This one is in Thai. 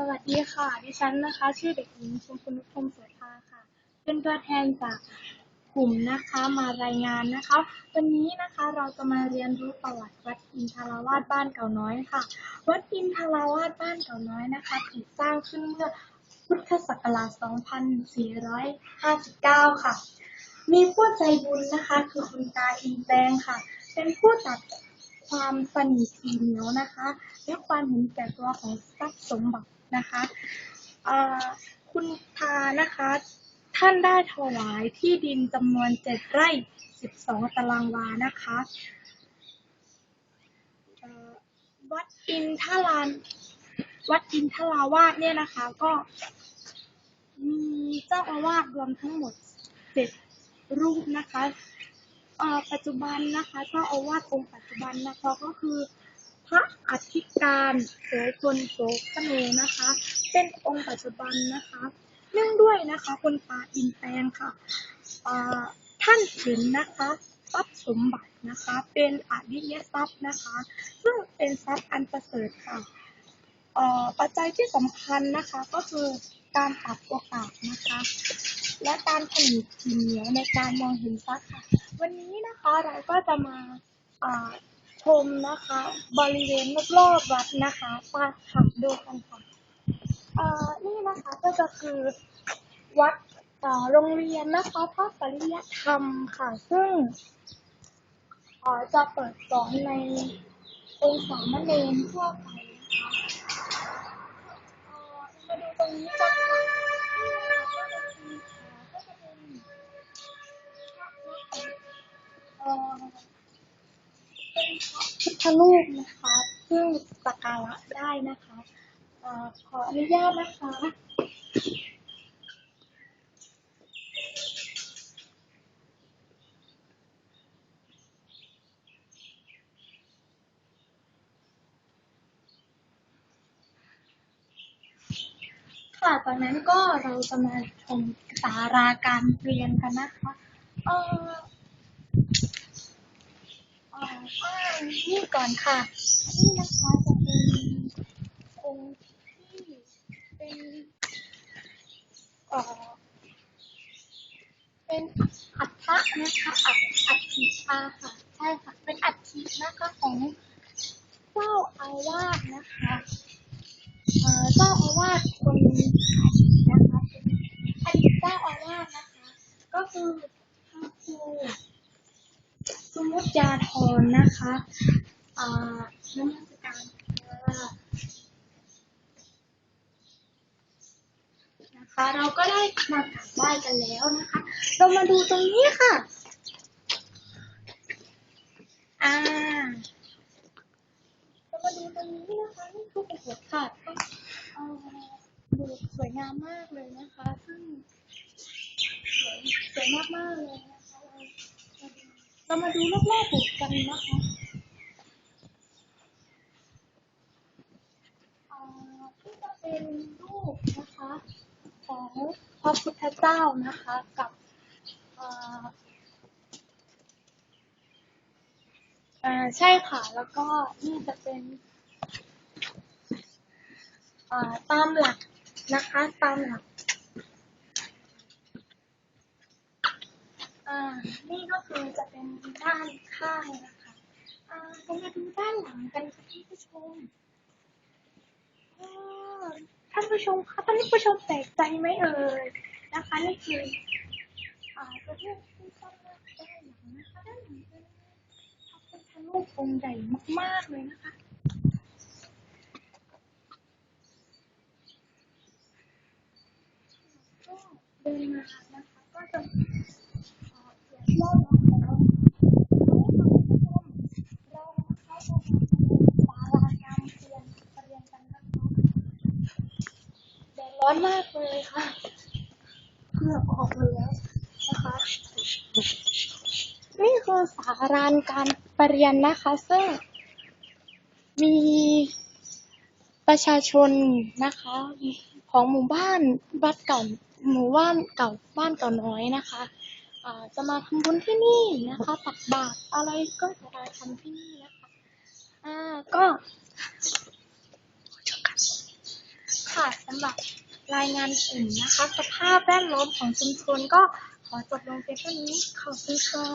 สวัสดีค่ะ ดิฉันนะคะ ชื่อเด็กหญิงชมพูนุชพรหมโสภาค่ะ เป็นตัวแทนจากกลุ่มนะคะมารายงานนะคะ วันนี้นะคะเราจะมาเรียนรู้ประวัติวัดอินทราวาสบ้านเก่าน้อยค่ะ วัดอินทราวาสบ้านเก่าน้อยนะคะถูกสร้างขึ้นเมื่อพุทธศักราช 2459 ค่ะ มีผู้ใจบุญนะคะ คือคุณตาอินแปลงค่ะ เป็นผู้ตัดความสนิทสีเหนียวนะคะ และความเห็นแก่ตัวของทรัพย์สมบัติ นะคะคุณตานะคะ ท่านได้ถวายที่ดินจำนวนเจ็ดไร่สิบสองตารางวานะคะวัดอินทรานวัดอินทราวาสเนี่ยนะคะ ก็มีเจ้าอาวาสรวมทั้งหมดเจ็ดรูปนะคะปัจจุบันนะคะเจ้าอาวาสองค์ปัจจุบันนะคะก็คือ พระอธิการโสพลโสพโนนะคะ เป็นองค์ปัจจุบันนะคะเนื่องด้วยนะคะคุณตาอินแปลงค่ะอ่าท่านเห็นนะคะทรัพย์สมบัตินะคะ เป็นอริยทรัพย์นะคะ ซึ่งเป็นทรัพย์อันประเสริฐค่ะปัจจัยที่สำคัญนะคะก็คือการปรับโอกาสนะคะ และการผลิตสีเหนียวในการมองเห็นทรัพย์ค่ะ วันนี้นะคะเราก็จะมา ชมนะคะ บริเวณรอบๆวัดนะคะไปค่ะดูกันค่ะเอ่อนี่นะคะก็จะคือวัดอ่อโรงเรียนนะคะพระปริยธรรมค่ะ ซึ่งอ่อจะเปิดสอนในองค์สามเณรทั่วไปนะคะเออมาดูตรงนี้กันค่ะก็จะเป็นเอ่อเป็นพระ พุทธรูปนะคะซึ่งสักการะได้นะคะอขออนุญาตนะคะค่ะจากนั้นก็เราจะมาชมสาราการเรียนกันนะคะ เออ อ่าอ่านี่ก่อนค่ะ นี่นะคะจะเป็นองค์ที่เป็นเอ่อเป็นอัฐะนะคะอัฐอัฐิอาค่ะใช่ค่ะ เป็นอัฐินะคะของเจ้าอาวาสนะคะเอ่อเจ้าอาวาสคนนี้นะคะอดีตเจ้าอาวาสนะคะ ก็คือพระครู สมุทยาธรนะคะอ่านมัสการค่ะนะคะเราก็ได้มากราบไหว้กันแล้วนะคะ เรามาดูตรงนี้ค่ะอ่าเรามาดูตรงนี้นะคะนี่คือเป็นหัวขาดก็เอ่อดูสวยงามมากเลยนะคะซึ่งสวยสวยมากๆเลยนะ เรามาดูรอบๆหูกันนะคะอ่าที่จะเป็นรูปนะคะของพระพุทธเจ้านะคะกับอ่าใช่ค่ะ แล้วก็นี่จะเป็นอ่าตามหลักนะคะ ตามหลัก อ่า นี่ก็คือจะเป็นด้านข้างนะคะอ่าเรามาดูด้านหลังกันค่ะท่านผู้ชมท่านผู้ชมคะท่านผู้ชมแปลกใจไหมเอ่ยนะคะนี่คืออ่าตัวเลือกที่ตั้งด้านหลังนะคะด้านหลังเป็นพระพุทธรูปองค์ใหญ่มากๆเลยนะคะเดินมานะคะก็จะเอ่อเสียงรอบแล้ว เรานะคะจะมาสาราการเรียนเรียนกันนะคะแดดร้อนมาก เลยค่ะเหงื่อออกมาแล้วนะคะ นี่คือสารานการประเรียนนะคะ ซึ่ง มีประชาชนนะคะ ของหมู่บ้านวัดเก่าหมู่บ้านเก่าบ้านเก่าน้อยนะคะอ่าจะมาทำบุญที่นี่นะคะตักบาตรอะไรก็จะมาทำที่นี่นะคะอ่าก็ค่ะสำหรับ รายงานกลุ่มนะคะ สภาพแวดล้อมของชุมชนก็ขอจบลงเพียงเท่านี้ขอบคุณค่ะ